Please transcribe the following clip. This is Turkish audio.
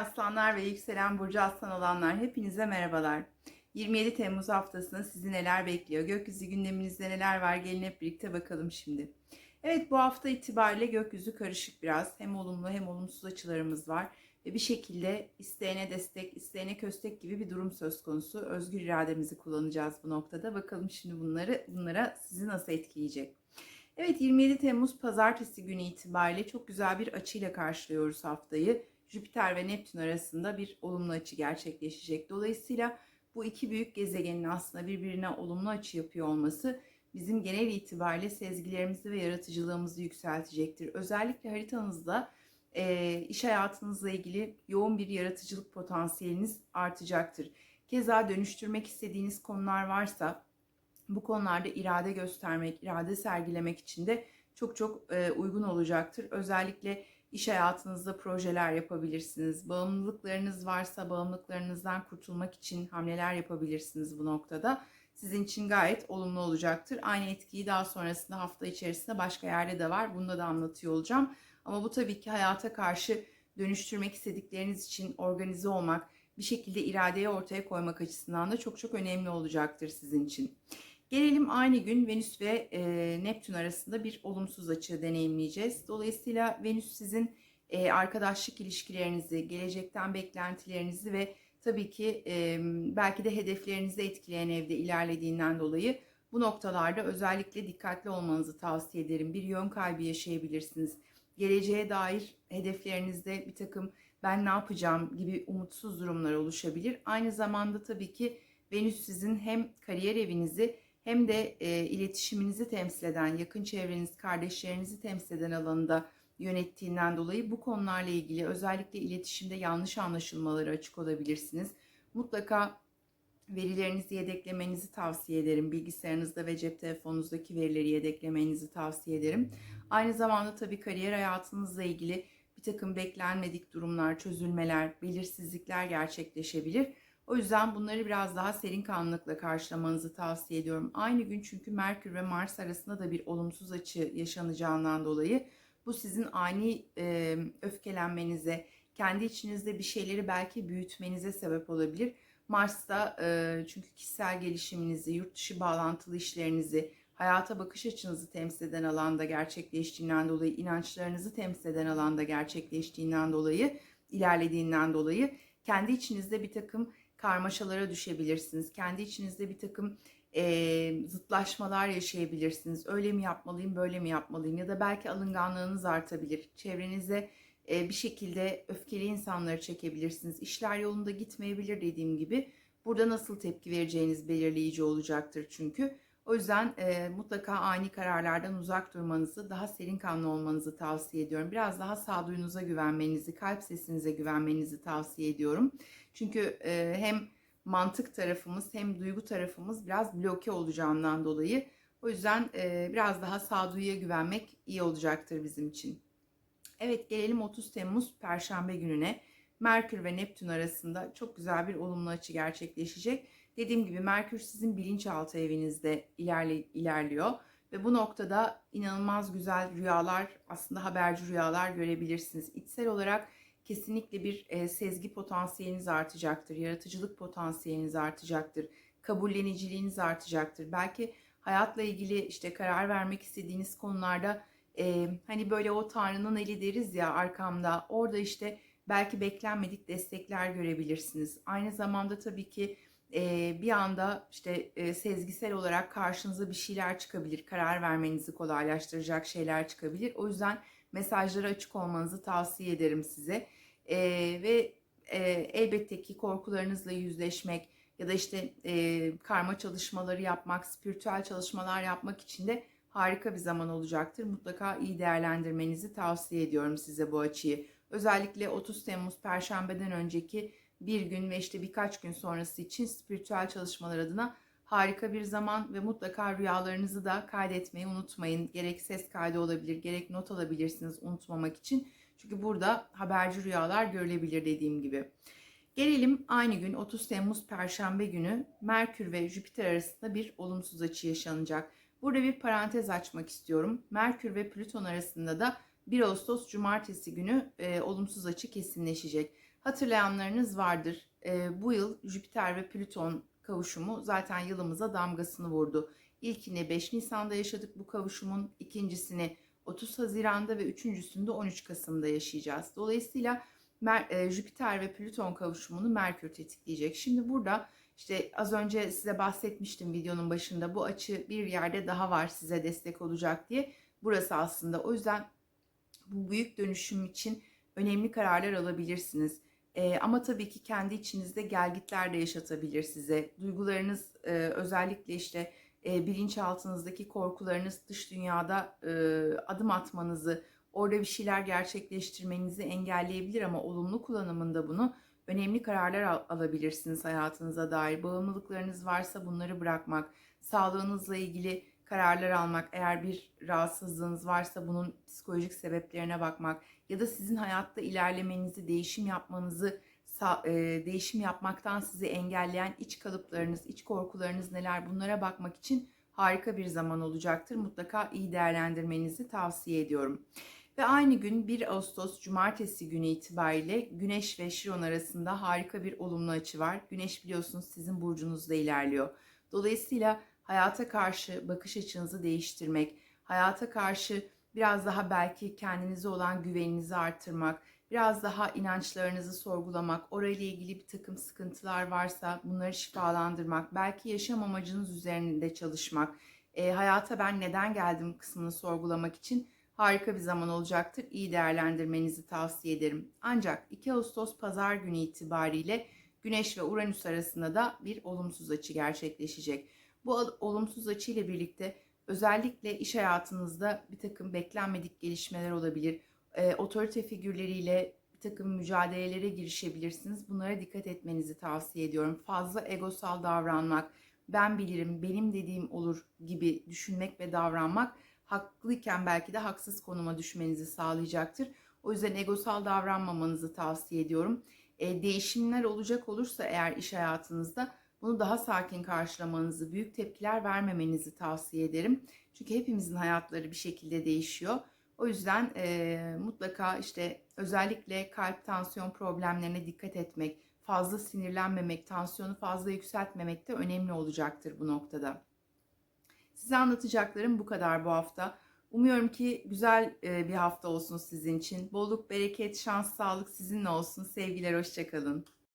aslanlar ve yükselen burcu aslan olanlar hepinize merhabalar. 27 Temmuz haftasında sizi neler bekliyor? Gökyüzü gündeminizde neler var? Gelin hep birlikte bakalım şimdi. Evet bu hafta itibariyle gökyüzü karışık biraz. Hem olumlu hem olumsuz açılarımız var. Ve bir şekilde isteyene destek, isteyene köstek gibi bir durum söz konusu. Özgür irademizi kullanacağız bu noktada. Bakalım şimdi bunları bunlara sizi nasıl etkileyecek? Evet 27 Temmuz pazartesi günü itibariyle çok güzel bir açıyla karşılıyoruz haftayı. Jüpiter ve Neptün arasında bir olumlu açı gerçekleşecek. Dolayısıyla bu iki büyük gezegenin aslında birbirine olumlu açı yapıyor olması bizim genel itibariyle sezgilerimizi ve yaratıcılığımızı yükseltecektir. Özellikle haritanızda e, iş hayatınızla ilgili yoğun bir yaratıcılık potansiyeliniz artacaktır. Keza dönüştürmek istediğiniz konular varsa bu konularda irade göstermek, irade sergilemek için de çok çok e, uygun olacaktır. Özellikle iş hayatınızda projeler yapabilirsiniz. Bağımlılıklarınız varsa bağımlılıklarınızdan kurtulmak için hamleler yapabilirsiniz bu noktada. Sizin için gayet olumlu olacaktır. Aynı etkiyi daha sonrasında hafta içerisinde başka yerde de var. Bunda da anlatıyor olacağım. Ama bu tabii ki hayata karşı dönüştürmek istedikleriniz için organize olmak, bir şekilde iradeyi ortaya koymak açısından da çok çok önemli olacaktır sizin için. Gelelim aynı gün Venüs ve e, Neptün arasında bir olumsuz açı deneyimleyeceğiz. Dolayısıyla Venüs sizin e, arkadaşlık ilişkilerinizi, gelecekten beklentilerinizi ve tabii ki e, belki de hedeflerinizi etkileyen evde ilerlediğinden dolayı bu noktalarda özellikle dikkatli olmanızı tavsiye ederim. Bir yön kaybı yaşayabilirsiniz. Geleceğe dair hedeflerinizde bir takım ben ne yapacağım gibi umutsuz durumlar oluşabilir. Aynı zamanda tabii ki Venüs sizin hem kariyer evinizi hem de e, iletişiminizi temsil eden, yakın çevreniz, kardeşlerinizi temsil eden alanında yönettiğinden dolayı bu konularla ilgili özellikle iletişimde yanlış anlaşılmaları açık olabilirsiniz. Mutlaka verilerinizi yedeklemenizi tavsiye ederim. Bilgisayarınızda ve cep telefonunuzdaki verileri yedeklemenizi tavsiye ederim. Aynı zamanda tabii kariyer hayatınızla ilgili bir takım beklenmedik durumlar, çözülmeler, belirsizlikler gerçekleşebilir. O yüzden bunları biraz daha serin kanlılıkla karşılamanızı tavsiye ediyorum. Aynı gün çünkü Merkür ve Mars arasında da bir olumsuz açı yaşanacağından dolayı bu sizin ani e, öfkelenmenize, kendi içinizde bir şeyleri belki büyütmenize sebep olabilir. Mars'ta e, çünkü kişisel gelişiminizi, yurt dışı bağlantılı işlerinizi, hayata bakış açınızı temsil eden alanda gerçekleştiğinden dolayı, inançlarınızı temsil eden alanda gerçekleştiğinden dolayı, ilerlediğinden dolayı kendi içinizde bir takım karmaşalara düşebilirsiniz. Kendi içinizde bir takım e, zıtlaşmalar yaşayabilirsiniz. Öyle mi yapmalıyım, böyle mi yapmalıyım ya da belki alınganlığınız artabilir. Çevrenize e, bir şekilde öfkeli insanları çekebilirsiniz. İşler yolunda gitmeyebilir dediğim gibi. Burada nasıl tepki vereceğiniz belirleyici olacaktır çünkü. O yüzden e, mutlaka ani kararlardan uzak durmanızı, daha serin kanlı olmanızı tavsiye ediyorum. Biraz daha sağduyunuza güvenmenizi, kalp sesinize güvenmenizi tavsiye ediyorum. Çünkü e, hem mantık tarafımız hem duygu tarafımız biraz bloke olacağından dolayı. O yüzden e, biraz daha sağduyuya güvenmek iyi olacaktır bizim için. Evet gelelim 30 Temmuz Perşembe gününe. Merkür ve Neptün arasında çok güzel bir olumlu açı gerçekleşecek. Dediğim gibi Merkür sizin bilinçaltı evinizde ilerle, ilerliyor. Ve bu noktada inanılmaz güzel rüyalar, aslında haberci rüyalar görebilirsiniz. İçsel olarak kesinlikle bir e, sezgi potansiyeliniz artacaktır. Yaratıcılık potansiyeliniz artacaktır. Kabulleniciliğiniz artacaktır. Belki hayatla ilgili işte karar vermek istediğiniz konularda e, hani böyle o Tanrı'nın eli deriz ya arkamda. Orada işte belki beklenmedik destekler görebilirsiniz. Aynı zamanda tabii ki e, bir anda işte e, sezgisel olarak karşınıza bir şeyler çıkabilir. Karar vermenizi kolaylaştıracak şeyler çıkabilir. O yüzden mesajlara açık olmanızı tavsiye ederim size. E, ve e, elbette ki korkularınızla yüzleşmek ya da işte e, karma çalışmaları yapmak, spiritüel çalışmalar yapmak için de harika bir zaman olacaktır. Mutlaka iyi değerlendirmenizi tavsiye ediyorum size bu açıyı. Özellikle 30 Temmuz Perşembe'den önceki bir gün ve işte birkaç gün sonrası için spiritüel çalışmalar adına harika bir zaman ve mutlaka rüyalarınızı da kaydetmeyi unutmayın. Gerek ses kaydı olabilir, gerek not alabilirsiniz unutmamak için. Çünkü burada haberci rüyalar görülebilir dediğim gibi. Gelelim aynı gün 30 Temmuz Perşembe günü Merkür ve Jüpiter arasında bir olumsuz açı yaşanacak. Burada bir parantez açmak istiyorum. Merkür ve Plüton arasında da 1 Ağustos Cumartesi günü e, olumsuz açı kesinleşecek. Hatırlayanlarınız vardır. Ee, bu yıl Jüpiter ve Plüton kavuşumu zaten yılımıza damgasını vurdu. İlkini 5 Nisan'da yaşadık bu kavuşumun, ikincisini 30 Haziran'da ve üçüncüsünde 13 Kasım'da yaşayacağız. Dolayısıyla Mer- e, Jüpiter ve Plüton kavuşumunu Merkür tetikleyecek. Şimdi burada işte az önce size bahsetmiştim videonun başında bu açı bir yerde daha var size destek olacak diye. Burası aslında o yüzden bu büyük dönüşüm için önemli kararlar alabilirsiniz. Ee, ama tabii ki kendi içinizde gelgitler de yaşatabilir size. Duygularınız e, özellikle işte e, bilinçaltınızdaki korkularınız dış dünyada e, adım atmanızı, orada bir şeyler gerçekleştirmenizi engelleyebilir ama olumlu kullanımında bunu önemli kararlar al- alabilirsiniz hayatınıza dair. Bağımlılıklarınız varsa bunları bırakmak, sağlığınızla ilgili kararlar almak, eğer bir rahatsızlığınız varsa bunun psikolojik sebeplerine bakmak ya da sizin hayatta ilerlemenizi, değişim yapmanızı, e, değişim yapmaktan sizi engelleyen iç kalıplarınız, iç korkularınız neler bunlara bakmak için harika bir zaman olacaktır. Mutlaka iyi değerlendirmenizi tavsiye ediyorum. Ve aynı gün 1 Ağustos Cumartesi günü itibariyle Güneş ve Şiron arasında harika bir olumlu açı var. Güneş biliyorsunuz sizin burcunuzda ilerliyor. Dolayısıyla hayata karşı bakış açınızı değiştirmek, hayata karşı biraz daha belki kendinize olan güveninizi artırmak, biraz daha inançlarınızı sorgulamak, orayla ilgili bir takım sıkıntılar varsa bunları şifalandırmak, belki yaşam amacınız üzerinde çalışmak, e, hayata ben neden geldim kısmını sorgulamak için harika bir zaman olacaktır. İyi değerlendirmenizi tavsiye ederim. Ancak 2 Ağustos pazar günü itibariyle Güneş ve Uranüs arasında da bir olumsuz açı gerçekleşecek. Bu olumsuz açı ile birlikte özellikle iş hayatınızda bir takım beklenmedik gelişmeler olabilir. E, otorite figürleriyle bir takım mücadelelere girişebilirsiniz. Bunlara dikkat etmenizi tavsiye ediyorum. Fazla egosal davranmak, ben bilirim, benim dediğim olur gibi düşünmek ve davranmak haklıyken belki de haksız konuma düşmenizi sağlayacaktır. O yüzden egosal davranmamanızı tavsiye ediyorum. E, değişimler olacak olursa eğer iş hayatınızda bunu daha sakin karşılamanızı, büyük tepkiler vermemenizi tavsiye ederim. Çünkü hepimizin hayatları bir şekilde değişiyor. O yüzden e, mutlaka işte özellikle kalp tansiyon problemlerine dikkat etmek, fazla sinirlenmemek, tansiyonu fazla yükseltmemek de önemli olacaktır bu noktada. Size anlatacaklarım bu kadar bu hafta. Umuyorum ki güzel bir hafta olsun sizin için. Bolluk, bereket, şans, sağlık sizinle olsun. Sevgiler, hoşçakalın.